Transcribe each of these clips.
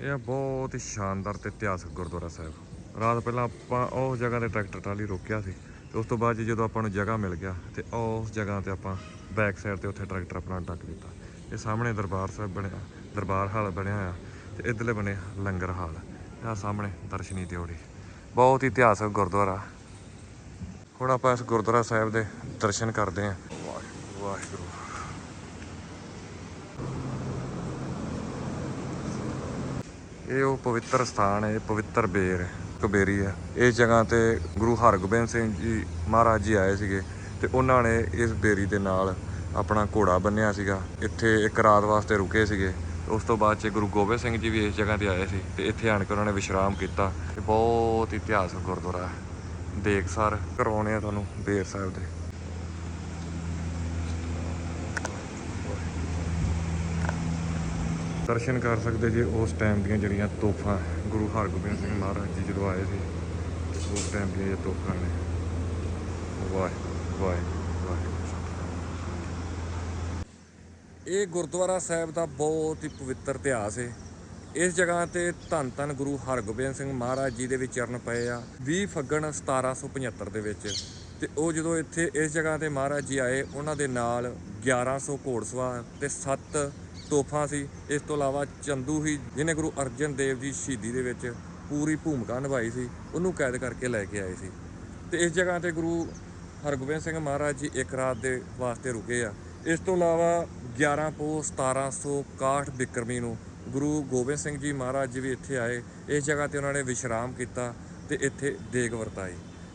ਇਹ ਆ ਬਹੁਤ ਹੀ ਸ਼ਾਨਦਾਰ ਤੇ ਇਤਿਹਾਸਕ ਗੁਰਦੁਆਰਾ ਸਾਹਿਬ। ਰਾਤ ਪਹਿਲਾਂ ਆਪਾਂ ਉਸ ਜਗ੍ਹਾ ਤੇ ਟਰੈਕਟਰ ਟਰਾਲੀ ਰੋਕਿਆ ਸੀ ਤੇ ਉਸ ਤੋਂ ਬਾਅਦ 'ਚ ਜਦੋਂ ਆਪਾਂ ਨੂੰ ਜਗ੍ਹਾ ਮਿਲ ਗਿਆ ਤੇ ਉਸ ਜਗ੍ਹਾ ਤੇ ਆਪਾਂ ਬੈਕ ਸਾਈਡ ਤੇ ਉੱਥੇ ਟਰੈਕਟਰ ਆਪਣਾ ਡੱਕ ਦਿੱਤਾ। ਇਹ ਸਾਹਮਣੇ ਦਰਬਾਰ ਸਾਹਿਬ ਬਣਿਆ, ਦਰਬਾਰ ਹਾਲ ਬਣਿਆ ਹੋਇਆ ਤੇ ਇਧਰਲੇ ਬਣੇ ਲੰਗਰ ਹਾਲ। ਆ ਸਾਹਮਣੇ ਦਰਸ਼ਨੀ ਦਿਓੜੀ। ਬਹੁਤ ਹੀ ਇਤਿਹਾਸਕ ਗੁਰਦੁਆਰਾ। ਹੁਣ ਆਪਾਂ ਇਸ ਗੁਰਦੁਆਰਾ ਸਾਹਿਬ ਦੇ ਦਰਸ਼ਨ ਕਰਦੇ ਹਾਂ। ਵਾਹਿਗੁਰੂ ਵਾਹਿਗੁਰੂ ਇਹ ਉਹ ਪਵਿੱਤਰ ਸਥਾਨ ਹੈ, ਇਹ ਪਵਿੱਤਰ ਬੇਰ ਕਬੇਰੀ ਹੈ। ਇਸ ਜਗ੍ਹਾ ਤੇ ਗੁਰੂ ਹਰਗੋਬਿੰਦ ਸਿੰਘ ਜੀ ਮਹਾਰਾਜ ਜੀ ਆਏ ਸੀਗੇ ਤੇ ਉਹਨਾਂ ਨੇ ਇਸ ਬੇਰੀ ਦੇ ਨਾਲ ਆਪਣਾ ਘੋੜਾ ਬੰਨਿਆ ਸੀਗਾ। ਇੱਥੇ ਇੱਕ ਰਾਤ ਵਾਸਤੇ ਰੁਕੇ ਸੀਗੇ। ਉਸ ਤੋਂ ਬਾਅਦ ਚ ਗੁਰੂ ਗੋਬਿੰਦ ਸਿੰਘ ਜੀ ਵੀ ਇਸ ਜਗ੍ਹਾ ਤੇ ਆਏ ਸੀ ਤੇ ਇੱਥੇ ਆਣ ਕੇ ਉਹਨਾਂ ਨੇ ਵਿਸ਼ਰਾਮ ਕੀਤਾ। ਤੇ ਬਹੁਤ ਇਤਿਹਾਸਕ ਗੁਰਦੁਆਰਾ ਹੈ। ਦੇਖ ਸਰ ਕਰਵਾਉਣੇ ਆ ਤੁਹਾਨੂੰ ਬੇਰ ਸਾਹਿਬ ਦੇ। ਦਰਸ਼ਨ ਕਰ ਸਕਦੇ ਜੇ ਉਸ ਟਾਈਮ ਦੀਆਂ ਜਿਹੜੀਆਂ ਤੋਹਫਾਂ ਗੁਰੂ ਹਰਗੋਬਿੰਦ ਸਿੰਘ ਮਹਾਰਾਜ ਜੀ ਜਦੋਂ ਆਏ ਸੀ ਤੇ ਉਸ ਟਾਈਮ ਦੀਆਂ ਇਹ ਤੋਹਫਾਂ ਨੇ। ਵਾਹ ਵਾਹ ਵਾਹ ਇਹ ਗੁਰਦੁਆਰਾ ਸਾਹਿਬ ਦਾ ਬਹੁਤ ਹੀ ਪਵਿੱਤਰ ਇਤਿਹਾਸ ਹੈ ਇਸ ਜਗ੍ਹਾ ਤੇ ਧੰਨ ਧੰਨ ਗੁਰੂ ਹਰਗੋਬਿੰਦ ਸਿੰਘ ਮਹਾਰਾਜ ਜੀ ਦੇ ਵੀ ਚਰਨ ਪਏ ਆ। 20 ਫੱਗਣ 1775 ਦੇ ਵਿੱਚ। ਤੇ ਉਹ ਜਦੋਂ ਇੱਥੇ ਇਸ ਜਗ੍ਹਾ ਤੇ ਮਹਾਰਾਜ ਜੀ ਆਏ, ਉਹਨਾਂ ਦੇ ਨਾਲ 1100 ਘੋੜਸਵਾਰ ਤੇ 7 ਤੋਹਫ਼ਾ ਸੀ। ਇਸ ਤੋਂ ਇਲਾਵਾ ਚੰਦੂ ਹੀ, ਜਿਹਨੇ ਗੁਰੂ ਅਰਜਨ ਦੇਵ ਜੀ ਸ਼ਹੀਦੀ ਦੇ ਵਿੱਚ ਪੂਰੀ ਭੂਮਿਕਾ ਨਿਭਾਈ ਸੀ, ਉਹਨੂੰ ਕੈਦ ਕਰਕੇ ਲੈ ਕੇ ਆਏ ਸੀ। ਤੇ ਇਸ ਜਗ੍ਹਾ ਤੇ ਗੁਰੂ ਹਰਗੋਬਿੰਦ ਸਿੰਘ ਮਹਾਰਾਜ ਜੀ ਇੱਕ ਰਾਤ ਦੇ ਵਾਸਤੇ ਰੁਕੇ ਆ। ਇਸ ਤੋਂ ਇਲਾਵਾ 11 ਪੋ 1761 ਬਿਕਰਮੀ ਨੂੰ ਗੁਰੂ ਗੋਬਿੰਦ ਸਿੰਘ ਜੀ ਮਹਾਰਾਜ ਜੀ ਵੀ ਇੱਥੇ ਆਏ। ਇਸ ਜਗ੍ਹਾ ਤੇ ਉਹਨਾਂ ਨੇ ਵਿਸ਼ਰਾਮ ਕੀਤਾ ਤੇ ਇੱਥੇ ਦੇਗ ਵਰਤਾਈ।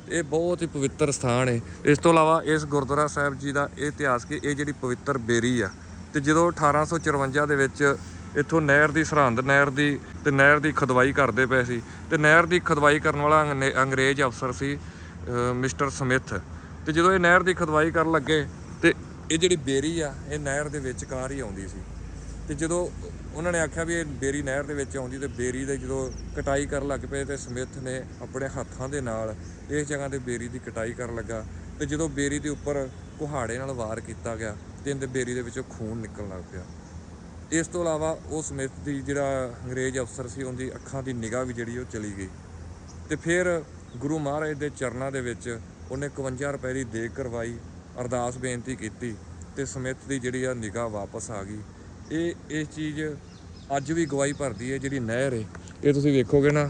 ਇਹ ਬਹੁਤ ਹੀ ਪਵਿੱਤਰ ਸਥਾਨ ਹੈ ਇਸ ਤੋਂ ਇਲਾਵਾ ਇਸ ਗੁਰਦੁਆਰਾ ਸਾਹਿਬ ਜੀ ਦਾ ਇਹ ਇਤਿਹਾਸ ਕਿ ਇਹ ਜਿਹੜੀ ਪਵਿੱਤਰ ਬੇਰੀ ਆ ਤੇ ਜਦੋਂ 1854 ਦੇ ਵਿੱਚ ਇੱਥੋਂ ਨਹਿਰ ਦੀ ਸਰਹੰਦ, ਨਹਿਰ ਦੀ ਤੇ ਨਹਿਰ ਦੀ ਖਦਵਾਈ ਕਰਦੇ ਪਏ ਸੀ, ਤੇ ਨਹਿਰ ਦੀ ਖਦਵਾਈ ਕਰਨ ਵਾਲਾ ਅੰਗਨੇ- ਅੰਗਰੇਜ਼ ਅਫਸਰ ਸੀ ਮਿਸਟਰ ਸਮਿਥ। ਤੇ ਜਦੋਂ ਇਹ ਨਹਿਰ ਦੀ ਖਦਵਾਈ ਕਰਨ ਲੱਗੇ, ਤੇ ਇਹ ਜਿਹੜੀ ਬੇਰੀ ਆ, ਇਹ ਨਹਿਰ ਦੇ ਵਿਚਕਾਰ ਹੀ ਆਉਂਦੀ ਸੀ। ਤੇ ਜਦੋਂ ਉਹਨਾਂ ਨੇ ਆਖਿਆ ਵੀ ਇਹ ਬੇਰੀ ਨਹਿਰ ਦੇ ਵਿੱਚ ਆਉਂਦੀ, ਤੇ ਬੇਰੀ ਦੇ ਜਦੋਂ ਕਟਾਈ ਕਰਨ ਲੱਗ ਪਏ, ਤੇ ਸਮਿਥ ਨੇ ਆਪਣੇ ਹੱਥਾਂ ਦੇ ਨਾਲ ਇਸ ਜਗ੍ਹਾ ਤੇ ਬੇਰੀ ਦੀ ਕਟਾਈ ਕਰਨ ਲੱਗਾ। ਤੇ ਜਦੋਂ ਬੇਰੀ ਦੇ ਉੱਪਰ ਕੁਹਾੜੇ ਨਾਲ ਵਾਰ ਕੀਤਾ ਗਿਆ ਤੇ ਇਹਦੇ ਬੇਰੀ ਦੇ ਵਿੱਚੋਂ ਖੂਨ ਨਿਕਲਣ ਲੱਗ ਪਿਆ। ਇਸ ਤੋਂ ਇਲਾਵਾ ਉਹ ਸਮਿਥ ਦੀ ਜਿਹੜਾ ਅੰਗਰੇਜ਼ ਅਫਸਰ ਸੀ, ਉਹਦੀ ਅੱਖਾਂ ਦੀ ਨਿਗਾਹ ਵੀ ਜਿਹੜੀ ਉਹ ਚਲੀ ਗਈ। ਤੇ ਫਿਰ ਗੁਰੂ ਮਹਾਰਾਜ ਦੇ ਚਰਨਾਂ ਦੇ ਵਿੱਚ ਉਹਨੇ 51 ਰੁਪਏ ਦੀ ਦੇਗ ਕਰਵਾਈ, ਅਰਦਾਸ ਬੇਨਤੀ ਕੀਤੀ ਤੇ ਸਮਿਥ ਦੀ ਜਿਹੜੀ ਆ ਨਿਗਾਹ ਵਾਪਸ ਆ ਗਈ। ਇਹ ਇਹ ਚੀਜ਼ ਅੱਜ ਵੀ ਗਵਾਹੀ ਭਰਦੀ ਹੈ ਜਿਹੜੀ ਨਹਿਰ ਹੈ। ਇਹ ਤੁਸੀਂ ਵੇਖੋਗੇ ਨਾ,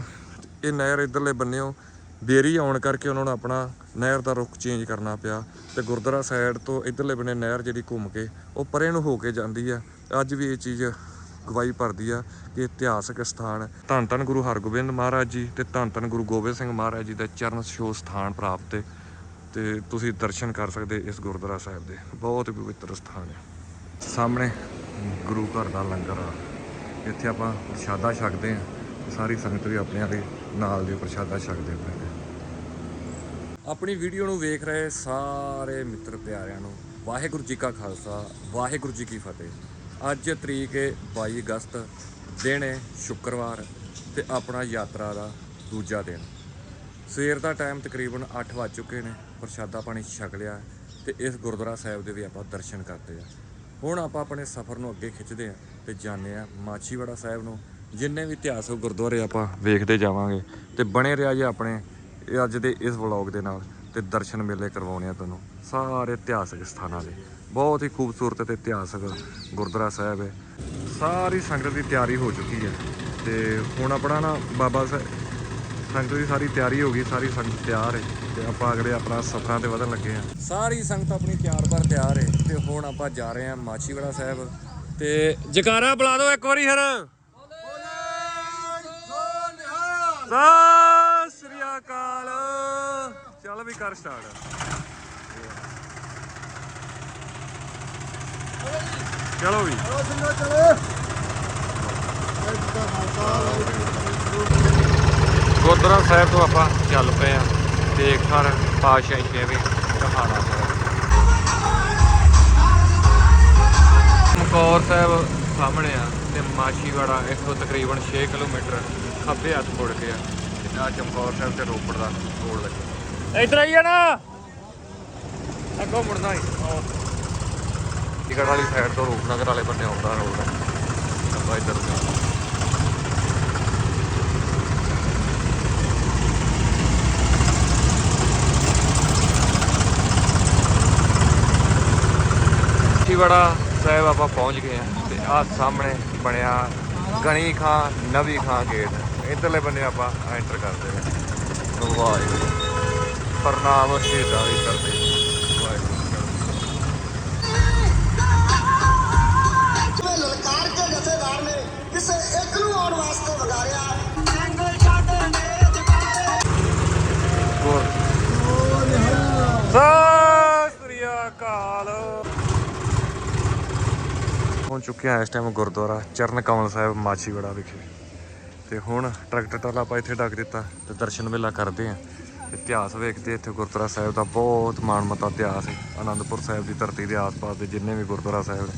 ਇਹ ਨਹਿਰ ਇਧਰਲੇ ਬੰਨਿਓ ਬੇਰੀ ਆਉਣ ਕਰਕੇ ਉਹਨਾਂ ਨੂੰ ਆਪਣਾ ਨਹਿਰ ਦਾ ਰੁਖ ਚੇਂਜ ਕਰਨਾ ਪਿਆ ਤੇ ਗੁਰਦੁਆਰਾ ਸਾਈਡ ਤੋਂ ਇਧਰਲੇ ਬੰਨੇ ਨਹਿਰ ਜਿਹੜੀ ਘੁੰਮ ਕੇ ਉਹ ਪਰੇ ਨੂੰ ਹੋ ਕੇ ਜਾਂਦੀ ਆ। ਅੱਜ ਵੀ ਇਹ ਚੀਜ਼ ਗਵਾਹੀ ਭਰਦੀ ਆ ਕਿ ਇਤਿਹਾਸਕ ਸਥਾਨ ਧੰਨ ਧੰਨ ਗੁਰੂ ਹਰਗੋਬਿੰਦ ਮਹਾਰਾਜ ਜੀ ਤੇ ਧੰਨ ਧੰਨ ਗੁਰੂ ਗੋਬਿੰਦ ਸਿੰਘ ਮਹਾਰਾਜ ਜੀ ਦਾ ਚਰਨ ਛੋਹ ਸਥਾਨ ਪ੍ਰਾਪਤ ਹੈ ਤੇ ਤੁਸੀਂ ਦਰਸ਼ਨ ਕਰ ਸਕਦੇ ਇਸ ਗੁਰਦੁਆਰਾ ਸਾਹਿਬ ਦੇ। ਬਹੁਤ ਪਵਿੱਤਰ ਸਥਾਨ ਹੈ ਸਾਹਮਣੇ ਗੁਰੂ ਘਰ ਦਾ ਲੰਗਰ ਆ। ਇੱਥੇ ਆਪਾਂ ਪ੍ਰਸ਼ਾਦਾ ਛਕਦੇ ਹਾਂ ਸਾਰੀ ਸੰਗਤ ਵੀ ਆਪਣੇ ਵਾਲੇ ਨਾਲ ਦੇ ਪ੍ਰਸ਼ਾਦਾ ਛਕਦੇ ਪਏ ਆਪਣੀ ਵੀਡੀਓ ਨੂੰ ਵੇਖ ਰਹੇ ਸਾਰੇ ਮਿੱਤਰ ਪਿਆਰਿਆਂ ਨੂੰ, ਵਾਹਿਗੁਰੂ ਜੀ ਕਾ ਖਾਲਸਾ, ਵਾਹਿਗੁਰੂ ਜੀ ਕੀ ਫਤਿਹ। ਅੱਜ ਤਰੀਕ ਹੈ 22 ਅਗਸਤ, ਦਿਨ ਹੈ ਸ਼ੁੱਕਰਵਾਰ ਤੇ ਆਪਣਾ ਯਾਤਰਾ ਦਾ ਦੂਜਾ ਦਿਨ। ਸਵੇਰ ਦਾ ਟਾਈਮ ਤਕਰੀਬਨ 8 ਵੱਜ ਚੁੱਕੇ ਨੇ, ਪ੍ਰਸ਼ਾਦਾ ਪਾਣੀ ਛਕ ਲਿਆ ਤੇ ਇਸ ਗੁਰਦੁਆਰਾ ਸਾਹਿਬ ਦੇ ਵੀ ਆਪਾਂ ਦਰਸ਼ਨ ਕਰਦੇ ਆ। ਹੁਣ ਆਪਾਂ ਆਪਣੇ ਸਫ਼ਰ ਨੂੰ ਅੱਗੇ ਖਿੱਚਦੇ ਆ ਤੇ ਜਾਂਦੇ ਆ ਮਾਛੀਵਾੜਾ ਸਾਹਿਬ ਨੂੰ। ਜਿੰਨੇ ਵੀ ਇਤਿਹਾਸਕ ਗੁਰਦੁਆਰੇ ਆਪਾਂ ਵੇਖਦੇ ਜਾਵਾਂਗੇ ਤੇ ਬਣੇ ਰਿਹਾ ਜੇ ਆਪਣੇ ਇਹ ਅੱਜ ਦੇ ਇਸ ਵਲੌਗ ਦੇ ਨਾਲ ਤੇ ਦਰਸ਼ਨ ਮੇਲੇ ਕਰਵਾਉਣੇ ਆ ਤੁਹਾਨੂੰ। ਸਾਰੇ ਇਤਿਹਾਸਕ ਸਥਾਨਾਂ ਦੇ। ਬਹੁਤ ਹੀ ਖੂਬਸੂਰਤ ਤੇ ਇਤਿਹਾਸਕ ਗੁਰਦੁਆਰਾ ਸਾਹਿਬ ਹੈ। ਸਾਰੀ ਸੰਗਤ ਦੀ ਤਿਆਰੀ ਹੋ ਚੁੱਕੀ ਹੈ। ਤੇ ਹੁਣ ਆਪਣਾ ਨਾ ਬਾਬਾ ਸੰਗਤ ਦੀ ਸਾਰੀ ਤਿਆਰੀ ਹੋ ਗਈ ਸਾਰੀ ਸੰਗਤ ਤਿਆਰ ਹੈ ਤੇ ਆਪਾਂ ਅਗਲੇ ਆਪਣਾ ਸਫ਼ਰਾਂ ਤੇ ਵਧਣ ਲੱਗੇ ਆ ਸਾਰੀ ਸੰਗਤ ਆਪਣੀ ਤਿਆਰ ਪਰ ਤਿਆਰ ਹੈ ਤੇ ਹੁਣ ਆਪਾਂ ਜਾ ਰਹੇ ਹਾਂ ਮਾਛੀਵਾੜਾ ਸਾਹਿਬ। ਤੇ ਜਕਾਰਾ ਬੁਲਾ ਦਿਓ ਇੱਕ ਵਾਰੀ ਹਰ ਸਤਿ ਸ੍ਰੀ ਅਕਾਲ ਚੱਲ ਵੀ ਕਰ ਸਟਾਰਟ ਚਲੋ ਵੀ। ਗੁਰਦੁਆਰਾ ਸਾਹਿਬ ਤੋਂ ਆਪਾਂ ਚੱਲ ਪਏ ਆ ਦੇਖ ਹਰ ਪਾਸ਼ਾਹੀ ਛੇਵੇਂ ਕਹਾਣਾ ਮਕੌਰ ਸਾਹਿਬ ਸਾਹਮਣੇ ਆ ਤੇ ਮਾਛੀਵਾੜਾ ਇੱਥੋਂ ਤਕਰੀਬਨ 6 ਕਿਲੋਮੀਟਰ ਖੱਬੇ ਹੱਥ ਮੁੜ ਕੇ ਆ। ਆ ਚਮਕੌਰ ਸਾਹਿਬ ਤੇ ਰੋਪੜ ਦਾ ਰੋਡ ਲੱਗਦਾ ਇੱਧਰ ਆਈ ਜਾਣਾ। ਅੱਗੋਂ ਮੁੜਨਾ ਹੀ। ਟਿਕਟ ਵਾਲੀ ਸਾਈਡ ਤੋਂ ਰੂਪਨਗਰ ਵਾਲੇ ਬੰਨੇ ਆਉਂਦਾ ਰੋਡ। ਹੈ ਇੱਧਰ ਨੂੰ ਬੜਾ ਸਾਹਿਬ ਆਪਾਂ ਪਹੁੰਚ ਗਏ ਆ ਤੇ ਆ ਸਾਹਮਣੇ ਬਣਿਆ ਗਣੀ ਖਾਂ ਨਵੀ ਖਾਂ ਗੇਟ। ਇਧਰਲੇ ਬੰਨੇ ਆਪਾਂ ਐਂਟਰ ਕਰਦੇ ਹਾਂ। ਵਾਹਿਗੁਰੂ। ਪ੍ਰਣਾਮ ਸ਼ਹੀਦਾਂ ਦੀ ਜਿਵੇਂ ਲਲਕਾਰ ਕੇ ਜਥੇਦਾਰ ਨੇ ਕਿਸੇ ਇੱਕ ਨੂੰ ਆਉਣ ਵਾਸਤੇ ਵਗਾਰਿਆ। ਗੁਰ ਸਤਿ ਸ੍ਰੀ ਅਕਾਲ। ਪਹੁੰਚ ਚੁੱਕੇ ਹਾਂ ਇਸ ਟਾਈਮ ਗੁਰਦੁਆਰਾ ਚਰਨ ਕਮਲ ਸਾਹਿਬ ਮਾਛੀਵਾੜਾ ਵਿਖੇ। ਤੇ ਹੁਣ ਟਰੈਕਟਰ ਟਰਾਲਾ ਆਪਾਂ ਇੱਥੇ ਡੱਕ ਦਿੱਤਾ ਤੇ ਦਰਸ਼ਨ ਮੇਲਾ ਕਰਦੇ ਹਾਂ ਇਤਿਹਾਸ ਵੇਖਦੇ ਇੱਥੇ ਗੁਰਦੁਆਰਾ ਸਾਹਿਬ ਦਾ ਬਹੁਤ ਮਾਣਮੱਤਾ ਇਤਿਹਾਸ ਹੈ। ਆਨੰਦਪੁਰ ਸਾਹਿਬ ਦੀ ਧਰਤੀ ਦੇ ਆਸ-ਪਾਸ ਦੇ ਜਿੰਨੇ ਵੀ ਗੁਰਦੁਆਰਾ ਸਾਹਿਬ ਨੇ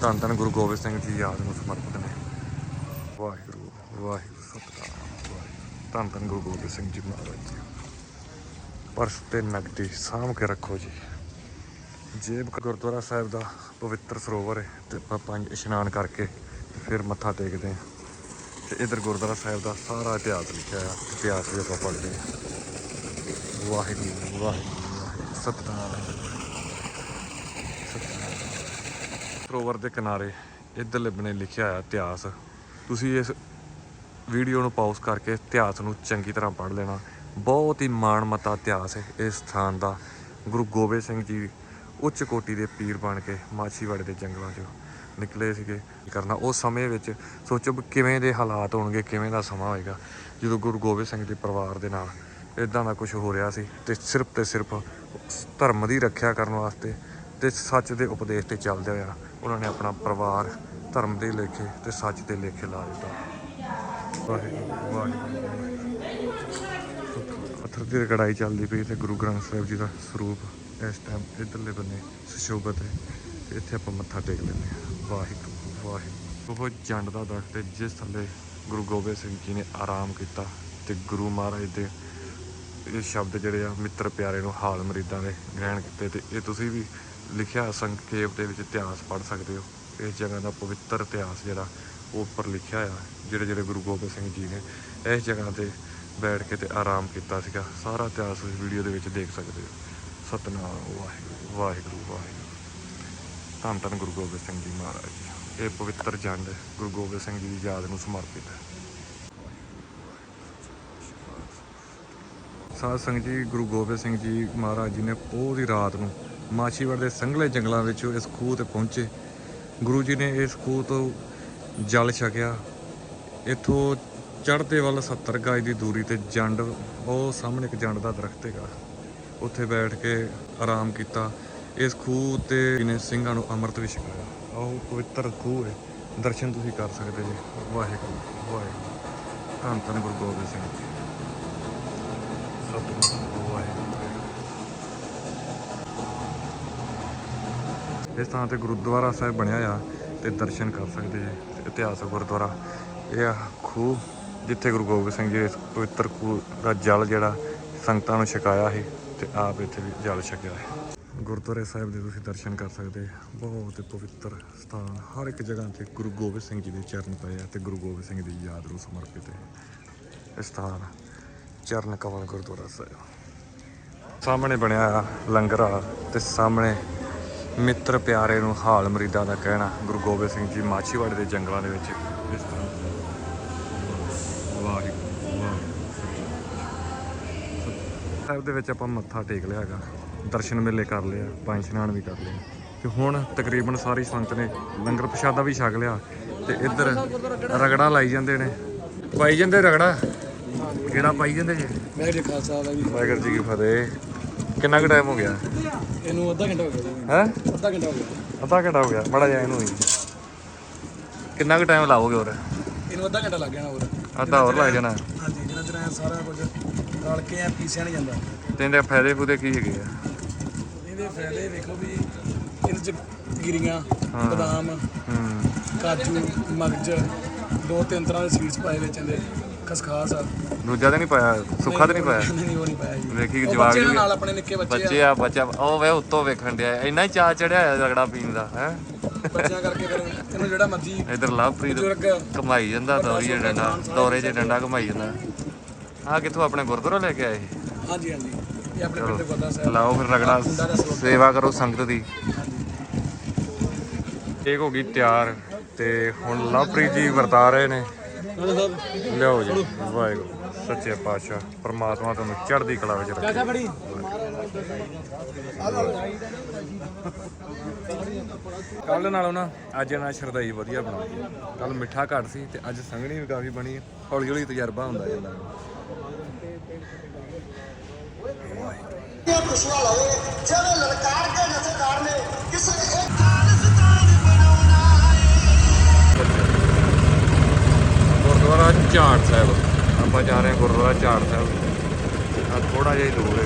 ਧੰਨ ਧੰਨ ਗੁਰੂ ਗੋਬਿੰਦ ਸਿੰਘ ਜੀ ਯਾਦ ਨੂੰ ਸਮਰਪਿਤ ਨੇ। ਵਾਹਿਗੁਰੂ ਵਾਹਿਗੁਰੂ, ਸਤਿਨਾਮ, ਵਾਹਿਗੁਰੂ। ਧੰਨ ਧੰਨ ਗੁਰੂ ਗੋਬਿੰਦ ਸਿੰਘ ਜੀ ਮਹਾਰਾਜ ਜੀ। ਪਰਸ ਤੇ ਨਗਦੀ ਸਾਂਭ ਕੇ ਰੱਖੋ ਜੀ। ਜੇਬ ਗੁਰਦੁਆਰਾ ਸਾਹਿਬ ਦਾ ਪਵਿੱਤਰ ਸਰੋਵਰ ਹੈ ਤੇ ਆਪਾਂ ਪੰਜ ਇਸ਼ਨਾਨ ਕਰਕੇ ਫਿਰ ਮੱਥਾ ਟੇਕਦੇ ਹਾਂ। ਤੇ ਇਧਰ ਗੁਰਦੁਆਰਾ ਸਾਹਿਬ ਦਾ ਸਾਰਾ ਇਤਿਹਾਸ ਲਿਖਿਆ ਆ ਇਤਿਹਾਸ ਵੀ ਆਪਾਂ ਪੜ੍ਹਦੇ ਹਾਂ। ਵਾਹਿਗੁਰੂ ਵਾਹਿਗੁਰੂ ਵਾਹਿਗੁਰੂ। ਸਤਨਾਮ। ਸਰੋਵਰ ਦੇ ਕਿਨਾਰੇ ਇਧਰਲੇ ਬਨੇ ਲਿਖਿਆ ਆ ਇਤਿਹਾਸ। ਤੁਸੀਂ ਇਸ ਵੀਡੀਓ ਨੂੰ ਪਾਜ਼ ਕਰਕੇ ਇਤਿਹਾਸ ਨੂੰ ਚੰਗੀ ਤਰ੍ਹਾਂ ਪੜ੍ਹ ਲੈਣਾ। ਬਹੁਤ ਹੀ ਮਾਣਮੱਤਾ ਇਤਿਹਾਸ ਹੈ ਇਸ ਸਥਾਨ ਦਾ। ਗੁਰੂ ਗੋਬਿੰਦ ਸਿੰਘ ਜੀ ਉੱਚ ਕੋਟੀ ਦੇ ਪੀਰ ਬਣ ਕੇ ਮਾਛੀਵਾੜੇ ਦੇ ਜੰਗਲਾਂ 'ਚੋਂ ਨਿਕਲੇ ਸੀਗੇ ਕਰਨਾ, ਉਸ ਸਮੇਂ ਵਿੱਚ ਸੋਚੋ ਵੀ ਕਿਵੇਂ ਦੇ ਹਾਲਾਤ ਹੋਣਗੇ, ਕਿਵੇਂ ਦਾ ਸਮਾਂ ਹੋਏਗਾ। ਜਦੋਂ ਗੁਰੂ ਗੋਬਿੰਦ ਸਿੰਘ ਦੇ ਪਰਿਵਾਰ ਦੇ ਨਾਲ ਇਦਾਂ ਦਾ ਕੁਝ ਹੋ ਰਿਹਾ ਸੀ ਤੇ ਸਿਰਫ ਤੇ ਸਿਰਫ ਧਰਮ ਦੀ ਰੱਖਿਆ ਕਰਨ ਵਾਸਤੇ ਤੇ ਸੱਚ ਦੇ ਉਪਦੇਸ਼ ਤੇ ਚੱਲਦੇ ਹੋਇਆ ਉਹਨਾਂ ਨੇ ਆਪਣਾ ਪਰਿਵਾਰ ਧਰਮ ਦੇ ਲੇਖੇ ਤੇ ਸੱਚ ਦੇ ਲੇਖੇ ਲਾ ਦਿੱਤਾ। ਵਾਹਿਗੁਰੂ ਵਾਹਿਗੁਰੂ ਪੱਥਰ ਦੀ ਕੜਾਈ ਚੱਲਦੀ ਪਈ ਤੇ ਗੁਰੂ ਗ੍ਰੰਥ ਸਾਹਿਬ ਜੀ ਦਾ ਸਰੂਪ ਇਸ ਟਾਈਮ ਇਧਰਲੇ ਬੰਨੇ ਸੁਸ਼ੋਭਿਤ ਹੈ ਇੱਥੇ ਆਪਾਂ ਮੱਥਾ ਟੇਕ ਲੈਂਦੇ ਹਾਂ। ਵਾਹਿਗੁਰੂ ਵਾਹਿਗੁਰੂ। ਉਹ ਜੰਡ ਦਾ ਦਰਖਤ ਜਿਸ ਥੱਲੇ ਗੁਰੂ ਗੋਬਿੰਦ ਸਿੰਘ ਜੀ ਨੇ ਆਰਾਮ ਕੀਤਾ ਤੇ ਗੁਰੂ ਮਹਾਰਾਜ ਦੇ ਇਹ ਸ਼ਬਦ ਜਿਹੜੇ ਆ, ਮਿੱਤਰ ਪਿਆਰੇ ਨੂੰ ਹਾਲ ਮਰੀਦਾਂ ਦੇ ਗ੍ਰਹਿਣ ਕੀਤੇ ਤੇ ਇਹ ਤੁਸੀਂ ਵੀ ਲਿਖਿਆ ਸੰਖੇਪ ਦੇ ਵਿੱਚ ਇਤਿਹਾਸ ਪੜ੍ਹ ਸਕਦੇ ਹੋ। ਇਸ ਜਗ੍ਹਾ ਦਾ ਪਵਿੱਤਰ ਇਤਿਹਾਸ ਜਿਹੜਾ, ਉਹ ਉੱਪਰ ਲਿਖਿਆ ਆ, ਜਿਹੜੇ ਜਿਹੜੇ ਗੁਰੂ ਗੋਬਿੰਦ ਸਿੰਘ ਜੀ ਨੇ ਇਸ ਜਗ੍ਹਾ ਤੇ ਬੈਠ ਕੇ ਤੇ ਆਰਾਮ ਕੀਤਾ ਸੀਗਾ। ਸਾਰਾ ਇਤਿਹਾਸ ਇਸ ਵੀਡੀਓ ਦੇ ਵਿੱਚ ਦੇਖ ਸਕਦੇ ਹੋ। ਸਤਨਾਮ, ਵਾਹਿਗੁਰੂ ਵਾਹਿਗੁਰੂ ਵਾਹਿਗੁਰੂ। ਧੰਨ ਧੰਨ ਗੁਰੂ ਗੋਬਿੰਦ ਸਿੰਘ ਜੀ ਮਹਾਰਾਜ ਜੀ। ਇਹ ਪਵਿੱਤਰ ਜੰਡ ਗੁਰੂ ਗੋਬਿੰਦ ਸਿੰਘ ਜੀ ਦੀ ਯਾਦ ਨੂੰ ਸਮਰਪਿਤ ਹੈ। ਸਾਧ ਸੰਗਤ ਜੀ, ਗੁਰੂ ਗੋਬਿੰਦ ਸਿੰਘ ਜੀ ਮਹਾਰਾਜ ਜੀ ਨੇ ਪੂਰੀ ਰਾਤ ਨੂੰ ਮਾਛੀਵਾੜ ਦੇ ਸੰਘਲੇ ਜੰਗਲਾਂ ਵਿੱਚ ਇਸ ਖੂਹ ਤੇ ਪਹੁੰਚੇ। ਗੁਰੂ ਜੀ ਨੇ ਇਸ ਖੂਹ ਤੋਂ ਜਲ ਛਕਿਆ। ਇੱਥੋਂ ਚੜ੍ਹਦੇ ਵੱਲ 70 ਗਜ ਦੀ ਦੂਰੀ ਤੇ ਜੰਡ, ਉਹ ਸਾਹਮਣੇ ਇੱਕ ਜੰਡ ਦਾ ਦਰਖਤ ਹੈਗਾ। ਉੱਥੇ ਬੈਠ ਕੇ ਆਰਾਮ ਕੀਤਾ। ਇਸ ਖੂਹ ਤੇ ਨੇ ਸਿੰਘਾਂ ਨੂੰ ਅੰਮ੍ਰਿਤ ਵੀ ਛਕਾਇਆ ਆਹ ਪਵਿੱਤਰ ਖੂਹ ਹੈ। ਦਰਸ਼ਨ ਤੁਸੀਂ ਕਰ ਸਕਦੇ ਜੀ। ਵਾਹਿਗੁਰੂ ਵਾਹਿਗੁਰੂ। ਧੰਨ ਧੰਨ ਗੁਰੂ ਗੋਬਿੰਦ ਸਿੰਘ ਜੀ। ਸਤਿਨਾਮ ਵਾਹਿਗੁਰੂ। ਇਸ ਥਾਂ ਤੇ ਗੁਰਦੁਆਰਾ ਸਾਹਿਬ ਬਣਿਆ ਆ ਤੇ ਦਰਸ਼ਨ ਕਰ ਸਕਦੇ ਜੀ। ਇਤਿਹਾਸਕ ਗੁਰਦੁਆਰਾ। ਇਹ ਆ ਖੂਹ ਜਿੱਥੇ ਗੁਰੂ ਗੋਬਿੰਦ ਸਿੰਘ ਜੀ ਇਸ ਪਵਿੱਤਰ ਖੂਹ ਦਾ ਜਲ ਜਿਹੜਾ ਸੰਗਤਾਂ ਨੂੰ ਛਕਾਇਆ ਸੀ ਤੇ ਆਪ ਇੱਥੇ ਵੀ ਜਲ ਛਕਿਆ ਹੈ ਗੁਰਦੁਆਰੇ ਸਾਹਿਬ ਦੇ ਤੁਸੀਂ ਦਰਸ਼ਨ ਕਰ ਸਕਦੇ ਬਹੁਤ ਪਵਿੱਤਰ ਸਥਾਨ ਹਰ ਇੱਕ ਜਗ੍ਹਾ ਤੇ ਗੁਰੂ ਗੋਬਿੰਦ ਸਿੰਘ ਜੀ ਦੇ ਚਰਨ ਪਏ ਆ ਤੇ ਗੁਰੂ ਗੋਬਿੰਦ ਸਿੰਘ ਦੀ ਯਾਦ ਨੂੰ ਸਮਰਪਿਤ ਹੈ। ਸਥਾਨ ਚਰਨ ਕਮਲ ਗੁਰਦੁਆਰਾ ਸਾਹਿਬ। ਸਾਹਮਣੇ ਬਣਿਆ ਆ ਲੰਗਰ ਵਾਲਾ ਤੇ ਸਾਹਮਣੇ ਮਿੱਤਰ ਪਿਆਰੇ ਨੂੰ ਹਾਲ ਮਰੀਦਾਂ ਦਾ ਕਹਿਣਾ ਗੁਰੂ ਗੋਬਿੰਦ ਸਿੰਘ ਜੀ ਮਾਛੀਵਾੜੇ ਦੇ ਜੰਗਲਾਂ ਦੇ ਵਿੱਚ। ਇਸ ਤਰ੍ਹਾਂ। ਵਾਹਿਗੁਰੂ ਸਾਹਿਬ ਦੇ ਵਿੱਚ ਆਪਾਂ ਮੱਥਾ ਟੇਕ ਲਿਆ ਹੈਗਾ। ਦਰਸ਼ਨ ਮੇਲੇ ਕਰ ਲਿਆ ਪੰਜ ਇਸ਼ਨਾਨ ਵੀ ਕਰ ਲਿਆ ਤੇ ਹੁਣ ਤਕਰੀਬਨ ਸਾਰੀ ਸੰਗਤ ਨੇ ਲੰਗਰ ਪ੍ਰਸ਼ਾਦਾ ਵੀ ਛਕ ਲਿਆ ਤੇ ਇੱਧਰ ਰਗੜਾ ਲਾਈ ਜਾਂਦੇ ਨੇ। ਪਾਈ ਜਾਂਦੇ ਰਗੜਾ? ਕਿਹੜਾ ਪਾਈ ਜਾਂਦੇ ਜੀ? ਮੈਂ ਜੀ ਖਾਲਸਾ ਵਾਲਾ ਜੀ ਵਾਹਿਗੁਰੂ ਜੀ ਕੀ ਫਤਿਹ। ਕਿੰਨਾ ਕੁ ਟਾਈਮ ਹੋ ਗਿਆ? ਇਹਨੂੰ ਅੱਧਾ ਘੰਟਾ ਹੋ ਗਿਆ ਹੈ? ਅੱਧਾ ਘੰਟਾ ਹੋ ਗਿਆ ਅੱਧਾ ਘੰਟਾ ਹੋ ਗਿਆ ਬੜਾ ਜਿਹਾ ਇਹਨੂੰ ਹੀ ਕਿੰਨਾ ਕੁ ਟਾਈਮ ਲਾਓਗੇ ਹੋਰ? ਇਹਨੂੰ ਅੱਧਾ ਘੰਟਾ ਲੱਗ ਜਾਣਾ ਹੋਰ। ਅੱਧਾ ਹੋਰ ਲੱਗ ਜਾਣਾ। ਹਾਂਜੀ ਜਿਹੜਾ ਜਿਹੜਾ ਸਾਰਾ ਕੁਝ ਰਲ ਕੇ ਆ ਪੀਸਿਆ ਨਹੀਂ ਜਾਂਦਾ। ਤੇ ਇਹਦੇ ਫਾਇਦੇ ਫੂਦੇ ਕੀ ਹੈਗੇ ਆ? ਇਹਦੇ ਫਾਇਦੇ ਵੇਖੋ ਵੀ ਇਹਦੇ ਚ ਗਿਰੀਆਂ ਬਦਾਮ ਹੂੰ। ਕਾਜੂ ਮਗਜ ਦੋ ਤਿੰਨ ਤਰ੍ਹਾਂ ਦੇ ਸੀਡਸ ਪਾਏ ਵਿੱਚ ਇਹਦੇ ਖਸਖਾਸ। ਆ ਦੂਜਾ ਤੇ ਨਹੀਂ ਪਾਇਆ ਸੁੱਖਾ ਤੇ ਨਹੀਂ ਪਾਇਆ? ਨਹੀਂ ਨਹੀਂ ਉਹ ਨਹੀਂ ਪਾਇਆ ਜੀ। ਵੇਖੀ ਉਹ ਜਵਾਕ ਬੱਚੇ ਨਾਲ ਆਪਣੇ ਨਿੱਕੇ ਬੱਚੇ ਬੱਚੇ ਆ ਬੱਚਾ ਉਹ ਵੇ ਉੱਤੋਂ ਵੇਖਣ ਡਿਆ ਇੰਨਾ ਹੀ ਚਾਹ ਚੜਿਆ ਹੋਇਆ ਰਗੜਾ ਪੀਣ ਦਾ ਹੈ? ਬੱਚਿਆਂ ਕਰਕੇ ਫਿਰ ਇਹਨੂੰ ਜਿਹੜਾ ਮਰਜ਼ੀ ਇਧਰ ਲਵਪ੍ਰੀਤ ਬਜ਼ੁਰਗ ਕਮਾਈ ਜਾਂਦਾ ਦੌਰੀ ਜੇ ਡੰਡਾ ਦੌਰੇ 'ਚ ਡੰਡਾ ਕਮਾਈ ਜਾਂਦਾ। ਆ ਕਿੱਥੋਂ ਆਪਣੇ ਗੁਰਦੁਆਰਾ ਲੈ ਕੇ ਆਏ? ਹਾਂਜੀ ਹਾਂਜੀ। ਇਹ ਆਪਣੇ ਪਿੰਡ ਦੇ ਗੁਰਦਾ ਸਾਹਿਬ ਲਾਓ ਫਿਰ ਰਗੜਾ ਸੇਵਾ ਕਰੋ ਸੰਗਤ ਦੀ। ਇੱਕ ਹੋ ਗਈ ਤਿਆਰ ਤੇ ਹੁਣ ਲਵਪ੍ਰੀਤ ਜੀ ਵਰਤਾ ਰਹੇ ਨੇ। ਲਿਆਓ ਜੀ। ਵਾਹਿਗੁਰੂ ਸੱਚੇ ਪਾਤਸ਼ਾਹ ਪ੍ਰਮਾਤਮਾ ਤੁਹਾਨੂੰ ਚੜ੍ਹਦੀ ਕਲਾ ਵਿੱਚ ਰੱਖੇ। ਕੱਲ ਨਾਲੋਂ ਨਾ ਅੱਜ ਇਹਨਾਂ ਸ਼ਰਦਾਈ ਵਧੀਆ ਬਣਾਈ ਕੱਲ ਮਿੱਠਾ ਘੱਟ ਸੀ ਤੇ ਅੱਜ ਸੰਘਣੀ ਵੀ ਕਾਫੀ ਬਣੀ। ਹੌਲੀ ਹੌਲੀ ਤਜਰਬਾ ਹੁੰਦਾ ਜਾਂਦਾ। ਲਲਕਾਰ ਨੇ ਕਿਸੇ ਇੱਕ ਗੁਰਦੁਆਰਾ ਝਾੜ ਸਾਹਿਬ। ਆਪਾਂ ਜਾ ਰਹੇ ਹਾਂ ਗੁਰਦੁਆਰਾ ਝਾੜ ਸਾਹਿਬ। ਆ ਥੋੜਾ ਜਿਹਾ ਹੀ ਦੂਰ ਹੈ।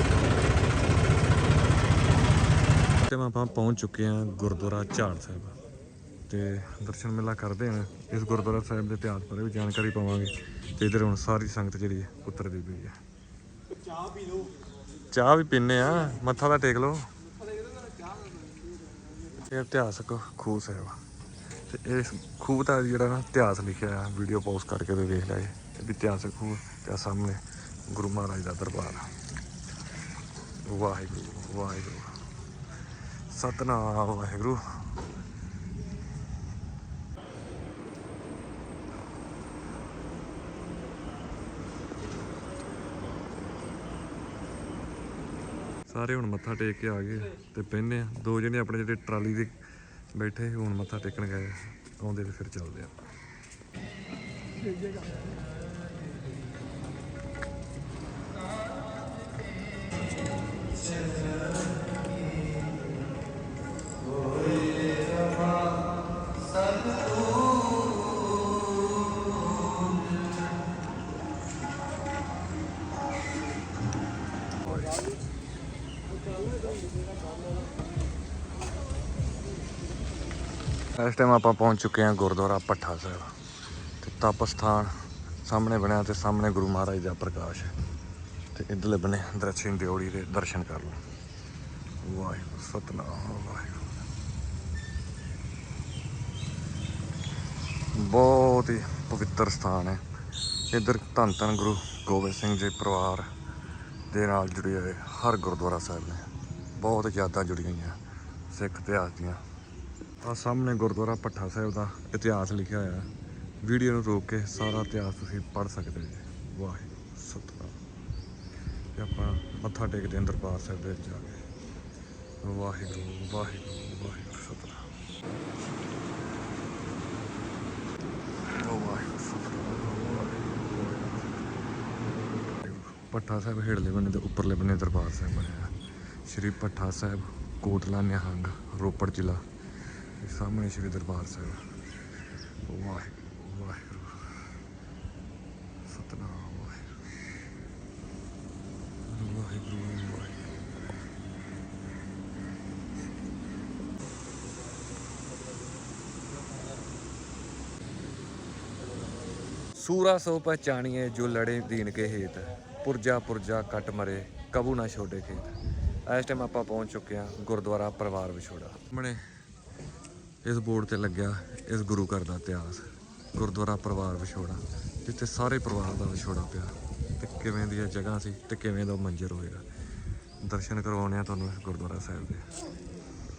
ਤੇ ਆਪਾਂ ਪਹੁੰਚ ਚੁੱਕੇ ਹਾਂ ਗੁਰਦੁਆਰਾ ਝਾੜ ਸਾਹਿਬ। ਤੇ ਦਰਸ਼ਨ ਮੇਲਾ ਕਰਦੇ ਹਾਂ। ਇਸ ਗੁਰਦੁਆਰਾ ਸਾਹਿਬ ਦੇ ਇਤਿਹਾਸ ਬਾਰੇ ਵੀ ਜਾਣਕਾਰੀ ਪਾਵਾਂਗੇ। ਤੇ ਇਧਰ ਹੁਣ ਸਾਰੀ ਸੰਗਤ ਜਿਹੜੀ ਹੈ ਪੁੱਤਰ ਦੀ ਪਈ ਹੈ। ਚਾਹ ਪੀ ਲਓ। ਚਾਹ ਵੀ ਪੀਨੇ ਆ। ਮੱਥਾ ਤਾਂ ਟੇਕ ਲਓ। ਇਹ ਇਤਿਹਾਸਕ ਖੂਹ ਸਾਹਿਬ ਆ। ਤੇ ਇਸ ਖੂਹ ਦਾ ਜਿਹੜਾ ਨਾ ਇਤਿਹਾਸ ਲਿਖਿਆ ਆ ਵੀਡੀਓ ਪੋਸਟ ਕਰਕੇ ਤੇ ਵੇਖ ਲਿਆ ਜੀ ਇਹ ਵੀ ਇਤਿਹਾਸਕ ਖੂਹ ਤੇ ਸਾਹਮਣੇ ਗੁਰੂ ਮਹਾਰਾਜ ਦਾ ਦਰਬਾਰ ਆ। ਵਾਹਿਗੁਰੂ ਵਾਹਿਗੁਰੂ। ਸਤਨਾਮ ਵਾਹਿਗੁਰੂ। ਸਾਰੇ ਹੁਣ ਮੱਥਾ ਟੇਕ ਕੇ ਆ ਗਏ ਤੇ ਪਹਿਨੇ ਆ। ਦੋ ਜਣੇ ਆਪਣੇ ਜਿਹੜੇ ਟਰਾਲੀ ਦੇ ਬੈਠੇ ਸੀ, ਹੁਣ ਮੱਥਾ ਟੇਕਣ ਗਏ। ਆਉਂਦੇ ਤੇ ਫਿਰ ਚੱਲਦੇ ਆ। ਇਸ ਟਾਈਮ ਆਪਾਂ ਪਹੁੰਚ ਚੁੱਕੇ ਹਾਂ ਗੁਰਦੁਆਰਾ ਪੱਠਾ ਸਾਹਿਬ ਤੇ ਤਪ ਸਥਾਨ ਸਾਹਮਣੇ ਬਣਿਆ ਤੇ ਸਾਹਮਣੇ ਗੁਰੂ ਮਹਾਰਾਜ ਦਾ ਪ੍ਰਕਾਸ਼ ਹੈ। ਤੇ ਇਧਰਲੇ ਬਨੇ ਦਰਸ਼ਨ ਦਿਓੜੀ ਦੇ ਦਰਸ਼ਨ ਕਰ ਲਓ। ਵਾਹਿਗੁਰੂ, ਸਤਨਾਮ, ਵਾਹਿਗੁਰੂ। ਬਹੁਤ ਹੀ ਪਵਿੱਤਰ ਸਥਾਨ ਹੈ। ਇਧਰ ਧੰਨ ਧੰਨ ਗੁਰੂ ਗੋਬਿੰਦ ਸਿੰਘ ਜੀ ਪਰਿਵਾਰ ਦੇ ਨਾਲ ਜੁੜੇ ਹੋਏ ਹਰ ਗੁਰਦੁਆਰਾ ਸਾਹਿਬ ਨੇ। ਬਹੁਤ ਯਾਦਾਂ ਜੁੜੀਆਂ ਹੋਈਆਂ ਸਿੱਖ ਇਤਿਹਾਸ ਦੀਆਂ। ਆ ਸਾਹਮਣੇ ਗੁਰਦੁਆਰਾ ਭੱਠਾ ਸਾਹਿਬ ਦਾ ਇਤਿਹਾਸ ਲਿਖਿਆ ਹੋਇਆ ਹੈ। ਵੀਡੀਓ ਨੂੰ ਰੋਕ ਕੇ ਸਾਰਾ ਇਤਿਹਾਸ ਤੁਸੀਂ ਪੜ੍ਹ ਸਕਦੇ ਜੀ। ਵਾਹਿਗੁਰੂ ਸਤਨਾਮ। ਤੇ ਆਪਾਂ ਮੱਥਾ ਟੇਕਦੇ ਹਾਂ ਦਰਬਾਰ ਸਾਹਿਬ ਦੇ ਵਿੱਚ ਜਾ ਕੇ। ਵਾਹਿਗੁਰੂ ਵਾਹਿਗੁਰੂ ਵਾਹਿਗੁਰੂ ਸਤਨਾਮ। ਓ ਵਾਹਿਗੁਰੂ ਸਤਨਾਮ। ਵਾਹਿਗੁਰੂ, ਵਾਹਿਗੁਰੂ। ਭੱਠਾ ਸਾਹਿਬ ਹੇਠਲੇ ਬੰਨੇ ਤੇ ਉੱਪਰਲੇ ਬੰਨੇ ਦਰਬਾਰ ਸਾਹਿਬ ਬਣਿਆ ਹੈ। ਸ਼੍ਰੀ ਭੱਠਾ ਸਾਹਿਬ ਕੋਟਲਾ ਨਿਹੰਗ ਰੋਪੜ ਜ਼ਿਲ੍ਹਾ। ਤੇ ਸਾਹਮਣੇ ਸ਼੍ਰੀ ਦਰਬਾਰ ਸਾਹਿਬ। ਵਾਹਿਗੁਰੂ ਵਾਹਿਗੁਰੂ। ਸਤਨਾਮ, ਵਾਹਿਗੁਰੂ। ਵਾਹਿਗੁਰੂ ਵਾਹਿਗੁਰੂ। ਸੂਰਾ ਸੋ ਪਹਚਾਣੀਏ ਜੋ ਲੜੇ ਦੀਨ ਕੇ ਹੇਤ। ਪੁਰਜਾ ਪੁਰਜਾ ਕੱਟ ਮਰੇ, ਕਬੂ ਨਾ ਛੋੜੇ ਖੇਤ। ਇਸ ਟਾਈਮ ਆਪਾਂ ਪਹੁੰਚ ਚੁੱਕੇ ਹਾਂ ਗੁਰਦੁਆਰਾ ਪਰਿਵਾਰ ਵਿਛੋੜਾ। ਸਾਹਮਣੇ ਇਸ ਬੋਰਡ ਤੇ ਲੱਗਿਆ ਇਸ ਗੁਰੂ ਘਰ ਦਾ ਇਤਿਹਾਸ, ਗੁਰਦੁਆਰਾ ਪਰਿਵਾਰ ਵਿਛੋੜਾ, ਜਿੱਥੇ ਸਾਰੇ ਪਰਿਵਾਰ ਦਾ ਵਿਛੋੜਾ ਪਿਆ। ਤੇ ਕਿਵੇਂ ਦੀ ਇਹ ਜਗ੍ਹਾ ਸੀ ਤੇ ਕਿਵੇਂ ਦਾ ਮੰਜ਼ਰ ਹੋਏਗਾ? ਦਰਸ਼ਨ ਕਰਵਾਉਣੇ ਆ ਤੁਹਾਨੂੰ ਇਸ ਗੁਰਦੁਆਰਾ ਸਾਹਿਬ ਦੇ।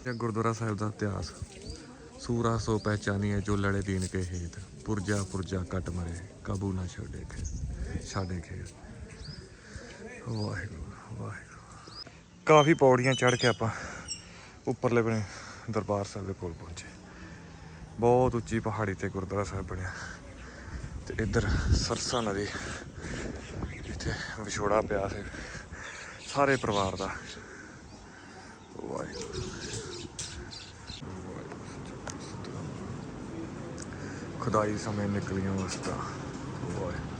ਇਹ ਗੁਰਦੁਆਰਾ ਸਾਹਿਬ ਦਾ ਇਤਿਹਾਸ, ਸੂਰਾ ਸੋ ਪਹਿਚਾਨੀਏ ਜੋ ਲੜੇ ਦੀਨ ਕੇ ਹੇਤ, ਪੁਰਜਾ ਪੁਰਜਾ ਕੱਟ ਮਰੇ, ਕਾਬੂ ਨਾ ਛੱਡੇ ਖੇ ਛਾੜੇ ਖੇਤ। ਵਾਹਿਗੁਰੂ ਵਾਹਿਗੁਰੂ। ਕਾਫੀ ਪੌੜੀਆਂ ਚੜ੍ਹ ਕੇ ਆਪਾਂ ਉੱਪਰਲੇ ਬਣੇ। ਦਰਬਾਰ ਸਾਹਿਬ ਦੇ ਕੋਲ ਪਹੁੰਚੇ। ਬਹੁਤ ਉੱਚੀ ਪਹਾੜੀ ਤੇ ਗੁਰਦੁਆਰਾ ਸਾਹਿਬ ਬਣਿਆ। ਤੇ ਇੱਧਰ ਸਰਸਾ ਨਦੀ ਇੱਥੇ ਵਿਛੋੜਾ ਪਿਆ ਸੀ ਸਾਰੇ ਪਰਿਵਾਰ ਦਾ। ਵਾਹਿਗੁਰੂ। ਖੁਦਾਈ ਸਮੇਂ ਨਿਕਲੀਆਂ ਵਸਤਾਂ ਵਾਹਿਗੁਰੂ।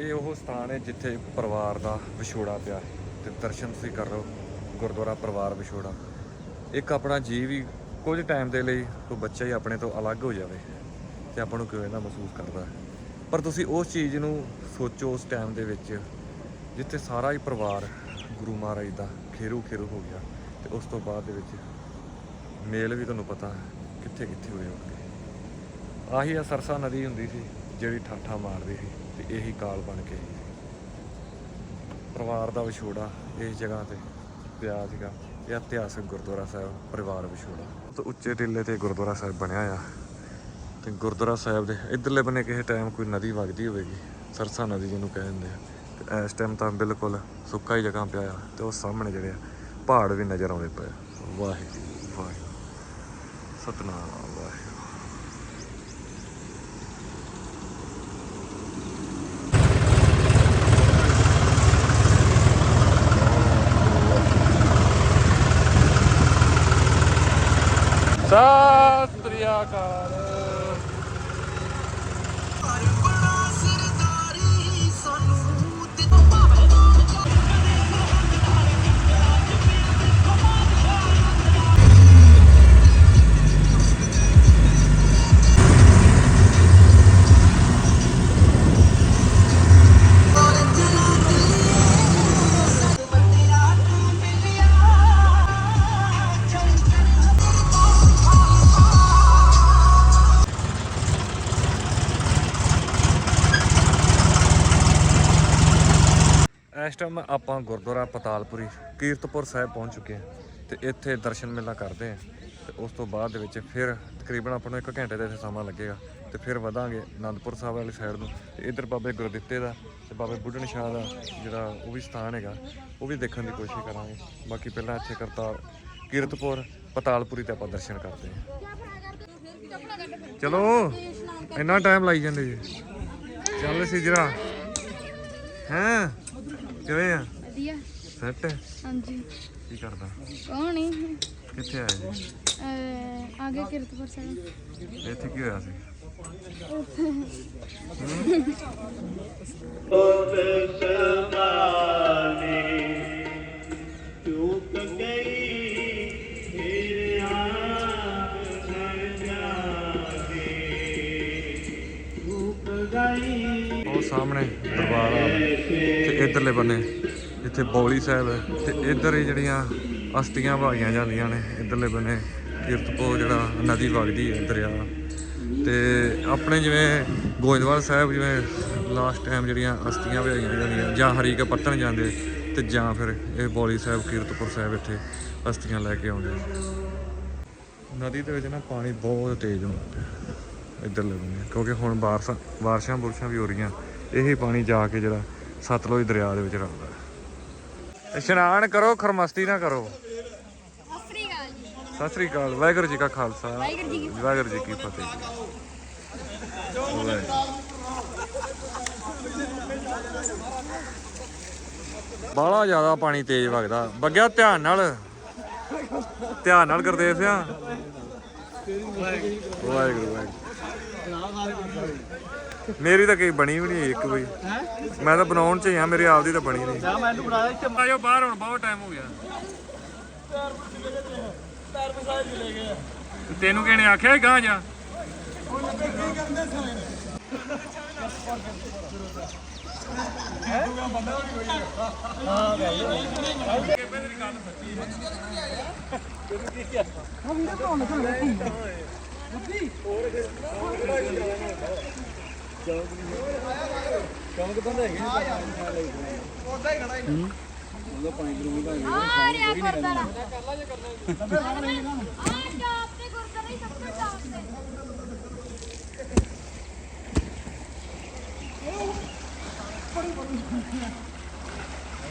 ਇਹ ਉਹ ਸਥਾਨ ਹੈ ਜਿੱਥੇ ਪਰਿਵਾਰ ਦਾ ਵਿਛੋੜਾ ਪਿਆ ਹੈ ਤੇ ਦਰਸ਼ਨ ਤੁਸੀਂ ਕਰ ਰਹੇ ਗੁਰਦੁਆਰਾ ਪਰਿਵਾਰ ਵਿਛੋੜਾ। ਇੱਕ ਆਪਣਾ ਜੀਵ ਵੀ ਕੁਝ ਟਾਈਮ ਦੇ ਲਈ ਕੋਈ ਬੱਚਾ ਹੀ ਆਪਣੇ ਤੋਂ ਅਲੱਗ ਹੋ ਜਾਵੇ ਤੇ ਆਪਾਂ ਨੂੰ ਕਿਵੇਂ ਦਾ ਮਹਿਸੂਸ ਕਰਦਾ ਪਰ ਤੁਸੀਂ ਉਸ ਚੀਜ਼ ਨੂੰ ਸੋਚੋ ਉਸ ਟਾਈਮ ਦੇ ਵਿੱਚ ਜਿੱਥੇ ਸਾਰਾ ਹੀ ਪਰਿਵਾਰ ਗੁਰੂ ਮਹਾਰਾਜ ਦਾ ਖੇਰੂ ਖੇਰੂ ਹੋ ਗਿਆ ਤੇ ਉਸ ਤੋਂ ਬਾਅਦ ਦੇ ਵਿੱਚ ਮੇਲ ਵੀ ਤੁਹਾਨੂੰ ਪਤਾ ਕਿੱਥੇ ਕਿੱਥੇ ਹੋਏ ਹੋਣਗੇ। ਆਹੀ ਆ ਸਰਸਾ ਨਦੀ ਹੁੰਦੀ ਸੀ ਜਿਹੜੀ ਠਾਠਾ ਮਾਰਦੀ ਸੀ। ਤੇ ਇਹੀ ਕਾਲ ਬਣ ਕੇ ਪਰਿਵਾਰ ਦਾ ਵਿਛੋੜਾ ਇਸ ਜਗ੍ਹਾ ਤੇ ਪਿਆ ਸੀਗਾ। ਇਹ ਇਤਿਹਾਸਕ ਗੁਰਦੁਆਰਾ ਸਾਹਿਬ, ਪਰਿਵਾਰ ਵਿਛੋੜਾ। ਤੇ ਉੱਚੇ ਟਿੱਲੇ ਤੇ ਗੁਰਦੁਆਰਾ ਸਾਹਿਬ ਬਣਿਆ ਆ। ਤੇ ਗੁਰਦੁਆਰਾ ਸਾਹਿਬ ਦੇ ਇਧਰਲੇ ਬੰਨੇ ਕਿਸੇ ਟਾਈਮ ਕੋਈ ਨਦੀ ਵਗਦੀ ਹੋਵੇਗੀ, ਸਰਸਾ ਨਦੀ ਜਿਹਨੂੰ ਕਹਿੰਦੇ ਆ। ਇਸ ਟਾਈਮ ਤਾਂ ਬਿਲਕੁਲ ਸੁੱਕਾ ਹੀ ਜਗ੍ਹਾ ਪਿਆ ਆ ਤੇ ਉਹ ਸਾਹਮਣੇ ਜਿਹੜੇ ਆ, ਪਹਾੜ ਵੀ ਨਜ਼ਰ ਆਉਂਦੇ ਪਏ ਆ। ਵਾਹਿਗੁਰੂ ਵਾਹਿਗੁਰੂ। ਸਤਨਾਮ। ਟਾਈਮ ਆਪਾਂ ਗੁਰਦੁਆਰਾ ਪਤਾਲਪੁਰੀ ਕੀਰਤਪੁਰ ਸਾਹਿਬ ਪਹੁੰਚ ਚੁੱਕੇ ਹਾਂ ਤੇ ਇੱਥੇ ਦਰਸ਼ਨ ਮੇਲਾ ਕਰਦੇ ਹਾਂ ਤੇ ਉਸ ਤੋਂ ਬਾਅਦ ਦੇ ਵਿੱਚ ਫਿਰ ਤਕਰੀਬਨ ਆਪਾਂ ਨੂੰ 1 ਘੰਟੇ ਦਾ ਇੱਥੇ ਸਮਾਂ ਲੱਗੇਗਾ ਤੇ ਫਿਰ ਵਧਾਂਗੇ ਆਨੰਦਪੁਰ ਸਾਹਿਬ ਵਾਲੀ ਸਾਈਡ ਨੂੰ ਤੇ ਇੱਧਰ ਬਾਬੇ ਗੁਰਦਿੱਤੇ ਦਾ ਤੇ ਬਾਬੇ ਬੁੱਢਣ ਸ਼ਾਹ ਦਾ ਜਿਹੜਾ ਉਹ ਵੀ ਸਥਾਨ ਹੈਗਾ, ਉਹ ਵੀ ਦੇਖਣ ਦੀ ਕੋਸ਼ਿਸ਼ ਕਰਾਂਗੇ। ਬਾਕੀ ਪਹਿਲਾਂ ਇੱਥੇ ਕਰਤਾਰ ਕੀਰਤਪੁਰ, ਪਤਾਲਪੁਰੀ ਤੇ ਆਪਾਂ ਦਰਸ਼ਨ ਕਰਦੇ ਹਾਂ। ਚਲੋ, ਇੰਨਾ ਟਾਈਮ ਲਾਈ ਜਾਂਦੇ ਜੀ। ਚੱਲ ਸੀ ਜਰਾ ਹੈਂ? ਕਿਵੇਂ ਆ? ਵਧੀਆ। ਸੈੱਟ ਹਾਂਜੀ। ਕੀ ਕਰਦਾ? ਕੌਣ ਨਹੀਂ ਕਿੱਥੇ ਆਇਆ ਜੀ? ਅਹ ਆਗੇ ਕਿਰਤਪੁਰ ਸਾਹਿਬ। ਇੱਥੇ ਕੀ ਹੋਇਆ ਸੀ? ਚੁੱਕ ਗਈ ਫਿਰ ਆਪ ਜਾਵੇ ਚੁੱਕ ਗਈ ਉਹ ਸਾਹਮਣੇ ਦਰਬਾਰ ਆ। ਇਧਰਲੇ ਬੰਨੇ, ਇੱਥੇ ਬੌਲੀ ਸਾਹਿਬ ਹੈ, ਤੇ ਇੱਧਰ ਹੀ ਜਿਹੜੀਆਂ ਅਸਤੀਆਂ ਵਹਾਈਆਂ ਜਾਂਦੀਆਂ ਨੇ, ਇਧਰਲੇ ਬੰਨੇ ਕੀਰਤਪੁਰ ਜਿਹੜਾ ਨਦੀ ਵਗਦੀ ਹੈ, ਦਰਿਆ। ਤੇ ਆਪਣੇ ਜਿਵੇਂ ਗੋਇੰਦਵਾਲ ਸਾਹਿਬ ਜਿਵੇਂ ਲਾਸਟ ਟਾਈਮ ਜਿਹੜੀਆਂ ਅਸਤੀਆਂ ਵਹਾਈਆਂ ਜਾਂਦੀਆਂ, ਜਾਂ ਹਰੀਕੇ ਪੱਤਣ ਜਾਂਦੇ, ਤੇ ਜਾਂ ਫਿਰ ਇਹ ਬੌਲੀ ਸਾਹਿਬ, ਕੀਰਤਪੁਰ ਸਾਹਿਬ ਇੱਥੇ ਅਸਤੀਆਂ ਲੈ ਕੇ ਆਉਂਦੇ ਨਦੀ ਦੇ ਵਿੱਚ ਨਾ ਪਾਣੀ ਬਹੁਤ ਤੇਜ਼ ਹੁੰਦਾ ਪਿਆ, ਇੱਧਰਲੇ ਬੰਨੇ, ਕਿਉਂਕਿ ਹੁਣ ਬਾਰਸ਼ਾਂ ਬਾਰਿਸ਼ਾਂ ਬੁਰਸ਼ਾਂ ਵੀ ਹੋ ਰਹੀਆਂ, ਇਹੀ ਪਾਣੀ ਜਾ ਕੇ ਜਿਹੜਾ ਸਤਲੁਜ ਦਰਿਆ ਦੇ ਵਿੱਚ ਰਲਦਾ ਹੈ। ਇਸ਼ਨਾਨ ਕਰੋ ਖਰਮਸਤੀ ਨਾ ਕਰੋ। ਸਤਿ ਸ੍ਰੀ ਅਕਾਲ ਵਾਹਿਗੁਰੂ ਜੀ ਕਾ ਖਾਲਸਾ। ਵਾਹਿਗੁਰੂ ਜੀ ਕੀ ਫਤਿਹ। ਬਾਹਲਾ ਜ਼ਿਆਦਾ ਪਾਣੀ ਤੇਜ਼ ਵਗਦਾ। ਬੱਗਿਆ ਧਿਆਨ ਨਾਲ। ਧਿਆਨ ਨਾਲ ਗੁਰਦੇਵ ਸਿਆ। ਵਾਹਿਗੁਰੂ ਵਾਹਿਗੁਰੂ। ਮੇਰੀ ਤਾਂ ਕਈ ਬਣੀ ਵੀ ਨਹੀਂ ਇੱਕ ਵੀ। ਮੈਂ ਤਾਂ ਬਣਾਉਣ ਚ ਹੀ ਆ ਮੇਰੇ ਆਪ ਦੀ ਤਾਂ ਬਣੀ ਨਹੀਂ। ਮੈਨੂੰ ਬਣਾ ਦੇ ਆਜੋ ਬਾਹਰ ਹੁਣ ਬਹੁਤ ਟਾਈਮ ਹੋ ਗਿਆ। ਤੈਨੂੰ ਕਿਹਨੇ ਆਖਿਆ ਗਾਂ ਜਾ। ਆ ਰਿਹਾ ਗੁਰਦਾਰਾ ਆ ਟਾਪ ਤੇ ਗੁਰਦਾਰਾ ਹੀ ਸਭ ਤੋਂ ਟਾਪ ਤੇ।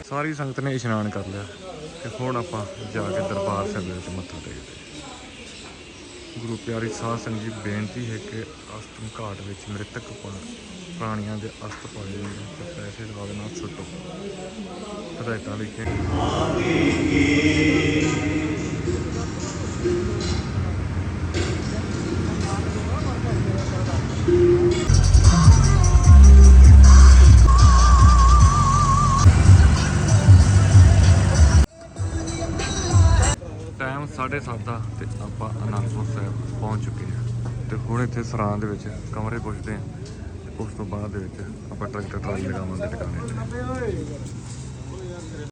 ਸਾਰੀ ਸੰਗਤ ਨੇ ਇਸ਼ਨਾਨ ਕਰ ਲਿਆ ਤੇ ਹੁਣ ਆਪਾਂ ਜਾ ਕੇ ਦਰਬਾਰ ਸਾਹਿਬ ਦੇ ਵਿੱਚ ਮੱਥਾ ਟੇਕਦੇ ਹਾਂ। ਗੁਰੂ ਪਿਆਰੀ ਸਾਧ ਸੰਗਤ ਜੀ, ਬੇਨਤੀ ਹੈ ਕਿ ਅਸਤਮ ਘਾਟ ਵਿੱਚ ਮ੍ਰਿਤਕ ਪ੍ਰਾਣੀਆਂ ਦੇ ਅਸਤ ਪਾਏ ਜਾਂਦੇ ਤੇ ਪੈਸੇ ਦਵਾ ਨਾਲ ਸੁੱਟੋ ਹਦਾਇਤਾਂ ਲਿਖੇ 7:30 ਦਾ ਤੇ ਆਪਾਂ ਅਨੰਦਪੁਰ ਸਾਹਿਬ ਪਹੁੰਚ ਚੁੱਕੇ ਹਾਂ। ਤੇ ਹੁਣ ਇੱਥੇ ਸਰਾਂ ਦੇ ਵਿੱਚ ਕਮਰੇ ਪੁੱਛਦੇ ਹਾਂ ਉਸ ਤੋਂ ਬਾਅਦ ਦੇ ਵਿੱਚ ਆਪਾਂ ਟਰੈਕਟਰ ਟਰਾਲੀ ਲਗਾਵਾਂਗੇ ਟਿਕਾਣੇ ਤੇ।